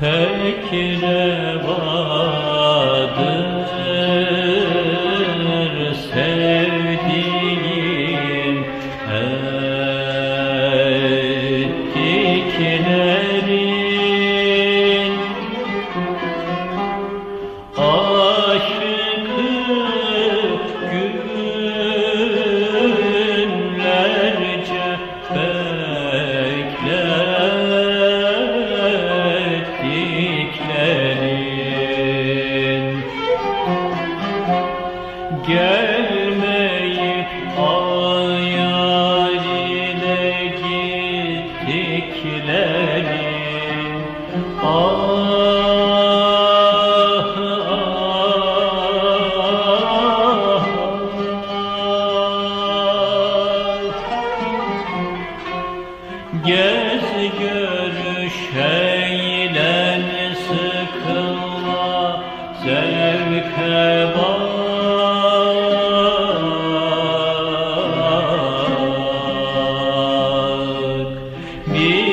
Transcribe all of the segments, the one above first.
pek reva Gelmeyip ayar ile gittikleri ah, ah, ah, ah. Gez görüşe me.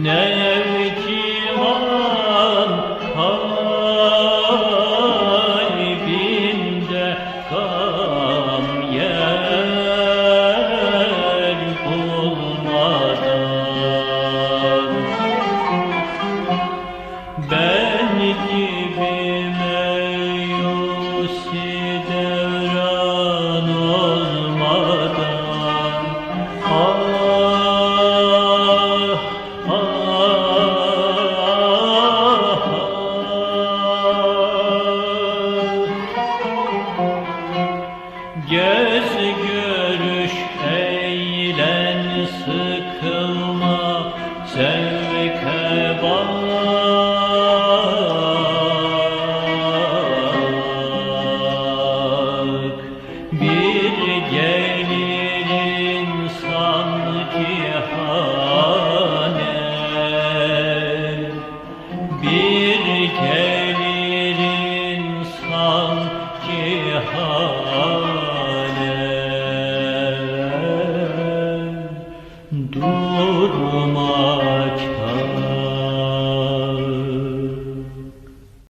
No. şevke bak Bir gelir insan ki hal